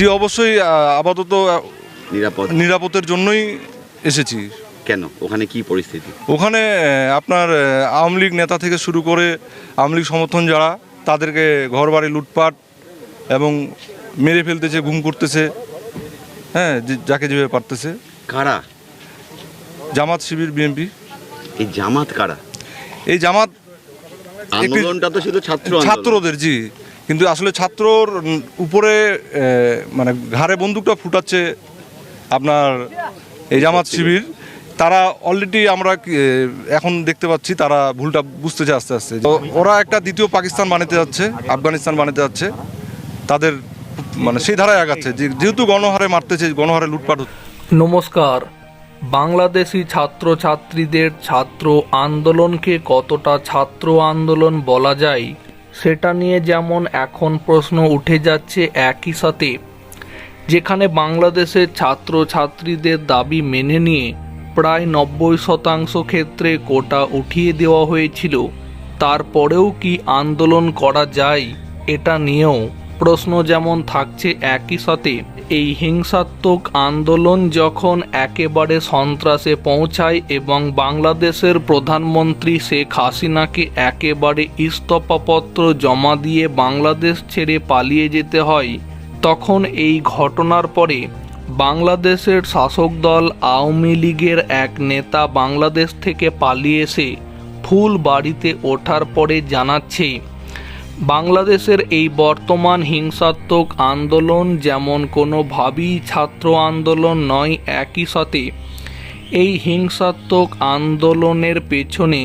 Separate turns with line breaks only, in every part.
জি অবশ্যই আপাতত
নিরাপদ।
নিরাপত্তার জন্যই এসেছি।
কেন? ওখানে কি পরিস্থিতি?
ওখানে আপনার আওয়ামী লীগ নেতা থেকে শুরু করে আওয়ামী লীগ সমর্থন যারা তাদেরকে ঘরবাড়ি লুটপাট এবং মেরে ফেলতেছে গুম করতেছে হ্যাঁ যাকে যেভাবে পারতেছে।
কারা?
জামাত শিবির বিএনপি।
এই জামাত কারা?
এই জামাত
আন্দোলনটা তো শুধু ছাত্র
ছাত্রদের জি। কিন্তু আসলে ছাত্রর উপরে মানে ঘাড়ে বন্দুকটা ফুটাচ্ছে আপনার এই জামাত শিবির। তারা অলরেডি আমরা এখন দেখতে পাচ্ছি তারা ভুলটা বুঝতেছে আস্তে আস্তে। তো ওরা একটা দ্বিতীয় পাকিস্তান বানাতে যাচ্ছে আফগানিস্তান বানাতে যাচ্ছে। তাদের মানে সেই ধারায় আগাচ্ছে। যে- যেহেতু গণহারে মারতেছে গণহারে লুটপাট হচ্ছে।
নমস্কার। বাংলাদেশি ছাত্রছাত্রীদের ছাত্র আন্দোলনকে কতটা ছাত্র আন্দোলন বলা যায় সেটা নিয়ে যেমন এখন প্রশ্ন উঠে যাচ্ছে একই সাথে। যেখানে বাংলাদেশের ছাত্র ছাত্রীদের দাবি মেনে নিয়ে প্রায় নব্বই শতাংশ ক্ষেত্রে কোটা উঠিয়ে দেওয়া হয়েছিল, তারপরেও কি আন্দোলন করা যায় এটা নিয়েও প্রশ্ন যেমন থাকছে একই সাথে, এই হিংসাত্মক আন্দোলন যখন একেবারে সন্ত্রাসে পৌঁছায় এবং বাংলাদেশের প্রধানমন্ত্রী শেখ হাসিনাকে একেবারে ইস্তফাপত্র জমা দিয়ে বাংলাদেশ ছেড়ে পালিয়ে যেতে হয়, তখন এই ঘটনার পরে বাংলাদেশের শাসক দল আওয়ামী লীগের এক নেতা বাংলাদেশ থেকে পালিয়ে এসে ফুল বাড়িতে ওঠার পরে জানাচ্ছে বাংলাদেশের এই বর্তমান হিংসাত্মক আন্দোলন যেমন কোনোভাবেই ছাত্র আন্দোলন নয়, একই সাথে এই হিংসাত্মক আন্দোলনের পেছনে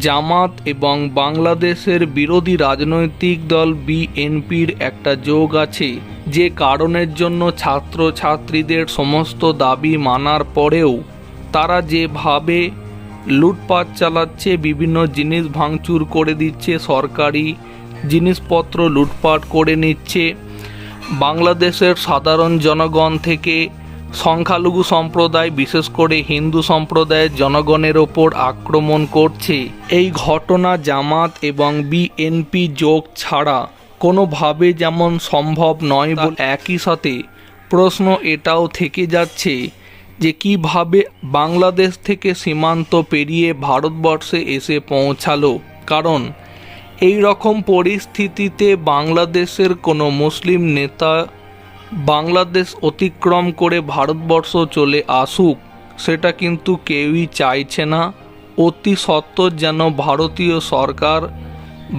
জামাত এবং বাংলাদেশের বিরোধী রাজনৈতিক দল বিএনপির একটা যোগ আছে। যে কারণের জন্য ছাত্র ছাত্রীদের সমস্ত দাবি মানার পরেও তারা যেভাবে লুটপাট চালাচ্ছে, বিভিন্ন জিনিস ভাঙচুর করে দিচ্ছে সরকারি জিনিসপত্র লুটপাট করে নিচ্ছে। বাংলাদেশের সাধারণ জনগণ থেকে সংখ্যালঘু সম্প্রদায় বিশেষ করে হিন্দু সম্প্রদায়ের জনগণের ওপর আক্রমণ করছে। এই ঘটনা জামাত এবং বিএনপি যোগ ছাড়া কোনোভাবে যেমন সম্ভব নয় বলে একই সাথে প্রশ্ন এটাও থেকে যাচ্ছে যে কীভাবে বাংলাদেশ থেকে সীমান্ত পেরিয়ে ভারতবর্ষে এসে পৌঁছালো। কারণ এই রকম পরিস্থিতিতে বাংলাদেশের কোনো মুসলিম নেতা বাংলাদেশ অতিক্রম করে ভারতবর্ষ চলে আসুক, সেটা কিন্তু কেউই চাইছে না। অতি সত্বর যেন ভারতীয় সরকার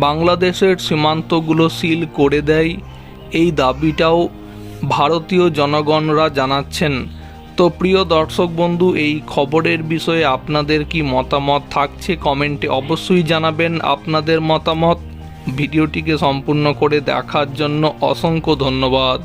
বাংলাদেশের সীমান্তগুলো সিল করে দেয়, এই দাবিটাও ভারতীয় জনগণরা জানাচ্ছেন। তো প্রিয় দর্শক বন্ধু, এই খবরের বিষয়ে আপনাদের কি মতামত থাকছে কমেন্টে অবশ্যই জানাবেন আপনাদের মতামত। ভিডিওটিকে সম্পূর্ণ করে দেখার জন্য অসংখ্য ধন্যবাদ।